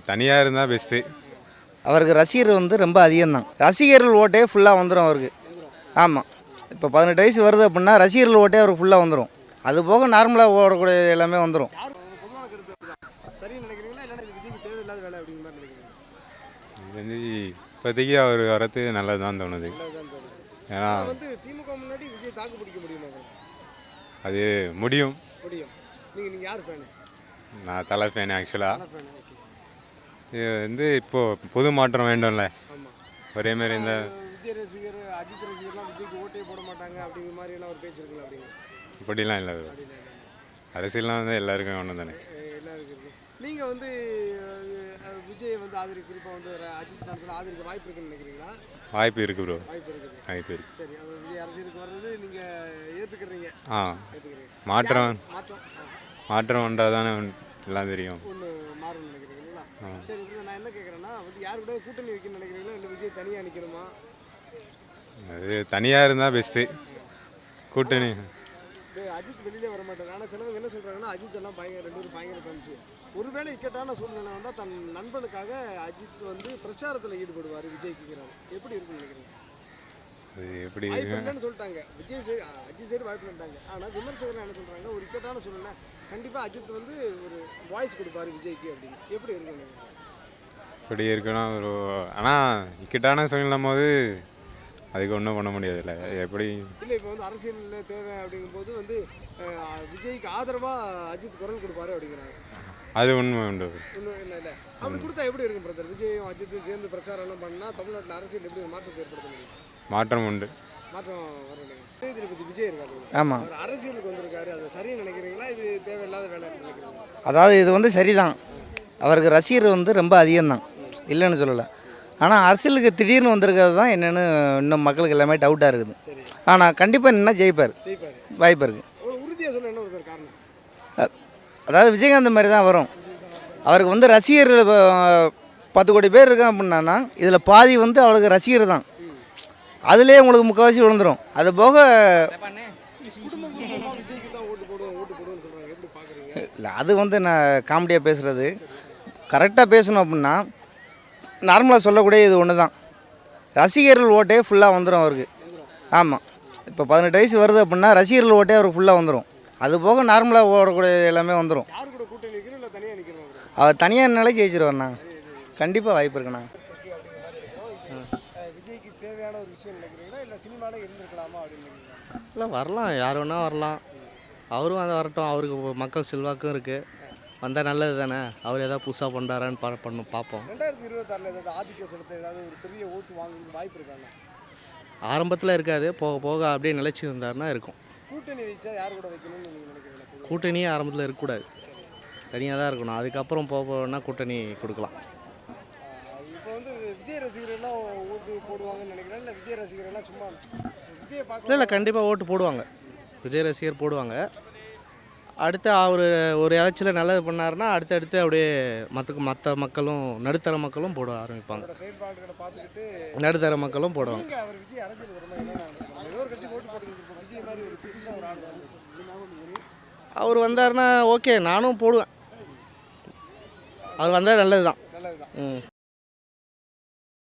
தனியாக இருந்தால் பெஸ்ட்டு அவருக்கு ரசிகர் வந்து ரொம்ப அதிகம்தான். ரசிகர்கள் ஓட்டே ஃபுல்லாக வந்துடும் அவருக்கு. ஆமாம் இப்போ பதினெட்டு வயசு வருது அப்படின்னா ரசிகர்கள் ஓட்டே அவருக்கு ஃபுல்லாக வந்துடும் அது போக நார்மலாக ஓடக்கூடிய எல்லாமே வந்துடும் இப்போதைக்கு அவர் வரது நல்லது தான் தோணுது. ஏன்னா ஆனா வந்து திமுக முன்னாடி விஜய் தாக்கு பிடிக்க முடியுமா உங்களுக்கு? அது முடியும். முடியும். நீங்க நீங்க யார் ஃபேனு நான் தலை ஃபேன் ஆக்சுவலாக இது வந்து இப்போது புது மாற்றம் வேண்டும்ல. ஒரே மாதிரி இந்த விஜய் ரசிகர் அஜித் ரசிகர்லாம் விஜய்க்கு ஓட்டே போட மாட்டாங்க அப்படிங்கிற மாதிரி எல்லாம் ஒரு பேச்சு இருக்குல்ல அப்படிங்க. இப்படிலாம் இல்லை அரசியல்லாம் வந்து எல்லாருக்கும் ஒன்று தானே. எல்லாருக்கும் இருக்கு. நீங்க வந்து விஜயை வந்து ஆதரி குறிப்பாக வந்து அஜித் ஃபேன்ஸ்லாம் ஆதரிக்க வாய்ப்பு இருக்குன்னு நினைக்கிறீங்களா? வாய்ப்பு இருக்குது ப்ரோ வாய்ப்பு இருக்குது. வாய்ப்பு இருக்குது சரி அவர் விஜய் அரசியலுக்கு வர்றது நீங்க ஏத்துக்கிறீங்க. ஆ. ஏத்துக்கிறீங்க. மாற்றம் மாற்றம். மாற்றம் வந்தால் தானே எல்லாம் தெரியும். ஒன்று மாறும்னு நினைக்கிறீங்களா சரி நான் என்ன கேட்குறேன்னா வந்து யார் கூட கூட்டணி வைக்கணும்னு நினைக்கிறீங்களா இல்லை விஜய் தனியாக நிற்கணுமா அது தனியாக இருந்தால் பெஸ்ட்டு கூட்டணி. அஜித் வெளியிலே வர மாட்டாரு. ஆனால் சிலவங்க என்ன சொல்கிறாங்கன்னா அஜித் எல்லாம் பயங்கர ரெண்டு பேரும் பயங்கர ஃபேன்ஸு ஒருவேளை இக்கட்டான சூழ்நிலை வந்தால் தன் நண்பனுக்காக அஜித் வந்து பிரச்சாரத்தில் ஈடுபடுவார் விஜய்க்குங்கிறாரு. எப்படி இருக்குன்னு நினைக்கிறீங்க? அது எப்படி இருக்கு இல்லைன்னு சொல்லிட்டாங்க. விஜய் சைடு அஜித் சைடு வாய்ப்பு இல்லைட்டாங்க ஆனால் விமர்சகர்கள் என்ன சொல்கிறாங்க ஒரு இக்கட்டான சூழ்நிலை. கண்டிப்பாக அஜித் வந்து ஒரு வாய்ஸ் கொடுப்பாரு விஜய்க்கு அப்படின்னு. எப்படி நினைக்கிறீங்க இப்படி இருக்கணும்? ஒரு ஆனால் இக்கட்டான சூழ்நிலும் போது அதுக்கு ஒன்றும் பண்ண முடியாதுல்ல. எப்படி? இல்லை இப்போ வந்து அரசியலில் தேவை அப்படிங்கும்போது வந்து விஜய்க்கு ஆதரவாக அஜித் குரல் கொடுப்பாரு அப்படிங்கிறாங்க. அது உண்மை உண்டு. இல்லை இல்லை. அப்படி கொடுத்தா எப்படி இருக்கும் பிரதர் விஜயும் அஜித்தும் சேர்ந்து பிரச்சாரம் எல்லாம் பண்ணால் தமிழ்நாட்டில் அரசியல் எப்படி மாற்றத்தை ஏற்படுத்த முடியும்? மாற்றம் உண்டு. மாற்றம் வர விஜய் திருப்பதி விஜய் இருக்காரு. ஆமாம் அவர் அரசியலுக்கு வந்திருக்காரு. அது சரின்னு நினைக்கிறீங்களா? இது தேவையில்லாத வேலை நினைக்கிறீங்களா? அதாவது இது வந்து சரிதான். அவருக்கு ரசிகர் வந்து ரொம்ப அதிகம்தான். இல்லைன்னு சொல்லலை. ஆனால் அரசியலுக்கு திடீர்னு வந்திருக்கிறது தான் என்னென்னு இன்னும் மக்களுக்கு எல்லாமே டவுட்டாக இருக்குது. ஆனால் கண்டிப்பாக நின்னா ஜெயிப்பார். வாய்ப்பு இருக்குது என்ன அதாவது விஜயகாந்த் மாதிரி தான் வரும். அவருக்கு வந்து ரசிகர் பத்து கோடி பேர் இருக்கான் அப்படின்னா இதில் பாதி வந்து அவருக்கு ரசிகர் தான். அதுலேயே உங்களுக்கு முக்கால்வாசி விழுந்துரும். அது போக இல்லை அது வந்து நான் காமெடியாக பேசுகிறது கரெக்டாக பேசணும் அப்படின்னா நார்மலாக சொல்லக்கூடிய இது ஒன்று தான் ரசிகர்கள் ஓட்டே ஃபுல்லாக வந்துடும் அவருக்கு. ஆமாம் இப்போ பதினெட்டு வயசு வருது அப்படின்னா ரசிகர்கள் ஓட்டே அவருக்கு ஃபுல்லாக வந்துடும் அது போக நார்மலாக ஓடக்கூடிய எல்லாமே வந்துடும் தனியாக அவர் அவர் தனியாக நிலை ஜெயிச்சிருவார்ண்ணா. கண்டிப்பாக வாய்ப்பு இருக்குண்ணா. தேவையான ஒரு விஷயம் இல்லை வரலாம். யார் வேணால் வரலாம். அவரும் அதை வரட்டும். அவருக்கு மக்கள் செல்வாக்கும் இருக்குது வந்தால் நல்லது தானே? அவர் ஏதாவது புதுசாக பண்ணுறாரான்னு பா பண்ணும் பார்ப்போம். ரெண்டாயிரத்தி இருபத்தாறில் ஏதாவது ஆதிக்கம் செலுத்த ஏதாவது ஒரு பெரிய ஓட்டு வாங்குறதுக்கு வாய்ப்பு இருக்காங்க ஆரம்பத்தில் இருக்காது. போக போக அப்படியே நிலைச்சி இருந்தாருன்னா இருக்கும். கூட்டணி வச்சா யார் கூட வைக்கணும்னு நீங்கள் நினைக்கிறீங்க? கூட்டணியே ஆரம்பத்தில் இருக்கக்கூடாது. தனியாக தான் இருக்கணும். அதுக்கப்புறம் போக போகனா கூட்டணி கொடுக்கலாம். இப்போ வந்து விஜய் ரசிகர்கள்லாம் ஓட்டு போடுவாங்கன்னு நினைக்கிறேன். இல்லை விஜய் ரசிகர்கள்லாம் சும்மா விஜயை இல்லை இல்லை கண்டிப்பாக ஓட்டு போடுவாங்க. விஜய் ரசிகர் போடுவாங்க. அடுத்து அவர் ஒரு இலச்சில் நல்லது பண்ணாருன்னா அடுத்தடுத்து அப்படியே மற்ற மற்ற மக்களும் நடுத்தர மக்களும் போட ஆரம்பிப்பாங்க. நடுத்தர மக்களும் போடுவாங்க அவர் வந்தாருன்னா ஓகே நானும் போடுவேன். அவர் வந்தால் நல்லது தான் ம்.